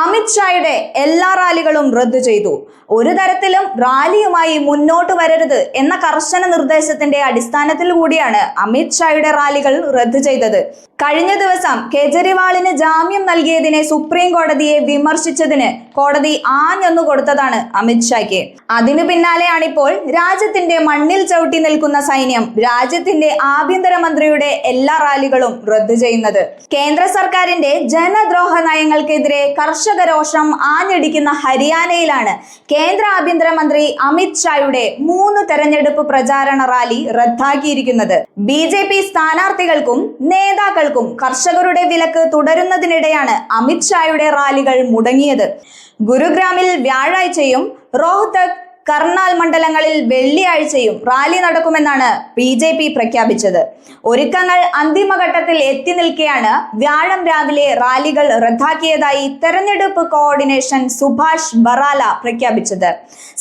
അമിത്ഷായുടെ എല്ലാ റാലികളും റദ്ദു ചെയ്തു. ഒരു തരത്തിലും റാലിയുമായി മുന്നോട്ട് വരരുത് എന്ന കർശന നിർദ്ദേശത്തിന്റെ അടിസ്ഥാനത്തിൽ കൂടിയാണ് അമിത്ഷായുടെ റാലികൾ റദ്ദു ചെയ്തത്. കഴിഞ്ഞ ദിവസം കേജ്രിവാളിന് ജാമ്യം നൽകിയതിനെ സുപ്രീം കോടതിയെ വിമർശിച്ചതിന് കോടതി ആഞ്ഞൊന്നു കൊടുത്തതാണ് അമിത്ഷായ്ക്ക് അതിനു പിന്നാലെയാണിപ്പോൾ രാജ്യത്തിന്റെ മണ്ണിൽ ചവിട്ടി നിൽക്കുന്ന സൈന്യം രാജ്യത്തിന്റെ ആഭ്യന്തരമന്ത്രിയുടെ എല്ലാ റാലികളും റദ്ദു ചെയ്യുന്നത്. കേന്ദ്ര സർക്കാരിന്റെ ജനദ്രോഹ നയങ്ങൾക്കെതിരെ കർഷക രോഷം ആഞ്ഞടിക്കുന്ന ഹരിയാനയിലാണ് കേന്ദ്ര ആഭ്യന്തരമന്ത്രി അമിത് ഷായുടെ മൂന്ന് തെരഞ്ഞെടുപ്പ് പ്രചാരണ റാലി റദ്ദാക്കിയിരിക്കുന്നത്. ബി സ്ഥാനാർത്ഥികൾക്കും പി സ്ഥാനാർത്ഥികൾക്കും കർഷകരുടെ വിലക്ക് തുടരുന്നതിനിടെയാണ് അമിത്ഷായുടെ റാലികൾ മുടങ്ങിയത്. ഗുരുഗ്രാമിൽ വ്യാഴാഴ്ചയും റോഹ്തക് കർണാൽ മണ്ഡലങ്ങളിൽ വെള്ളിയാഴ്ചയും റാലി നടക്കുമെന്നാണ് ബി ജെ പി പ്രഖ്യാപിച്ചത്. ഒരുക്കങ്ങൾ അന്തിമഘട്ടത്തിൽ എത്തി നിൽക്കെയാണ് വ്യാഴം രാവിലെ റാലികൾ റദ്ദാക്കിയതായി തെരഞ്ഞെടുപ്പ് കോർഡിനേഷൻ സുഭാഷ് ബറാല പ്രഖ്യാപിച്ചത്.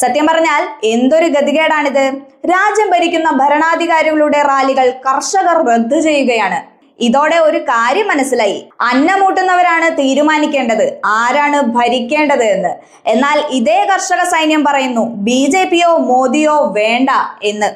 സത്യം പറഞ്ഞാൽ എന്തൊരു ഗതികേടാണിത്. രാജ്യം ഭരിക്കുന്ന ഭരണാധികാരികളുടെ റാലികൾ കർഷകർ റദ്ദു ചെയ്യുകയാണ്. ഇതോടെ ഒരു കാര്യം മനസ്സിലായി. അന്നമൂട്ടുന്നവരാണ് തീരുമാനിക്കേണ്ടത്. ആരാണ് ഭരിക്കേണ്ടത് എന്ന്. എന്നാൽ ഇതേ കർഷക സൈന്യം പറയുന്നു ബി ജെ പിയോ മോദിയോ വേണ്ട എന്ന്.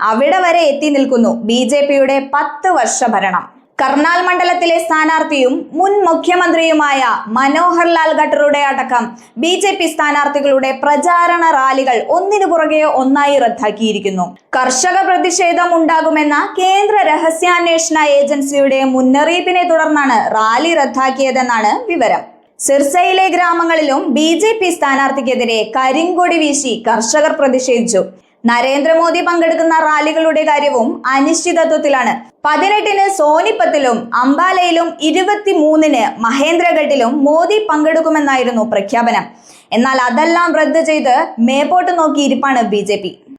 അവിടെ വരെ എത്തി നിൽക്കുന്നു. ബി ജെ പിയുടെ പത്ത് വർഷ ഭരണം. കർണാൽ മണ്ഡലത്തിലെ സ്ഥാനാർത്ഥിയും മുൻ മുഖ്യമന്ത്രിയുമായ മനോഹർ ലാൽ ഖട്ടറുടെ അടക്കം ബി ജെ പി സ്ഥാനാർത്ഥികളുടെ പ്രചാരണ റാലികൾ ഒന്നിനു പുറകെ ഒന്നായി റദ്ദാക്കിയിരിക്കുന്നു. കർഷക പ്രതിഷേധം ഉണ്ടാകുമെന്ന കേന്ദ്ര രഹസ്യാന്വേഷണ ഏജൻസിയുടെ മുന്നറിയിപ്പിനെ തുടർന്നാണ് റാലി റദ്ദാക്കിയതെന്നാണ് വിവരം. സിർസയിലെ ഗ്രാമങ്ങളിലും ബി ജെ പി സ്ഥാനാർത്ഥിക്കെതിരെ കരിങ്കൊടി വീശി കർഷകർ പ്രതിഷേധിച്ചു. നരേന്ദ്രമോദി പങ്കെടുക്കുന്ന റാലികളുടെ കാര്യവും അനിശ്ചിതത്വത്തിലാണ്. പതിനെട്ടിന് സോനിപ്പത്തിലും അംബാലയിലും ഇരുപത്തിമൂന്നിന് മഹേന്ദ്രഗഡിലും മോദി പങ്കെടുക്കുമെന്നായിരുന്നു പ്രഖ്യാപനം. എന്നാൽ അതെല്ലാം റദ്ദ് ചെയ്ത് മേപ്പോട്ട് നോക്കിയിരിപ്പാണ് ബി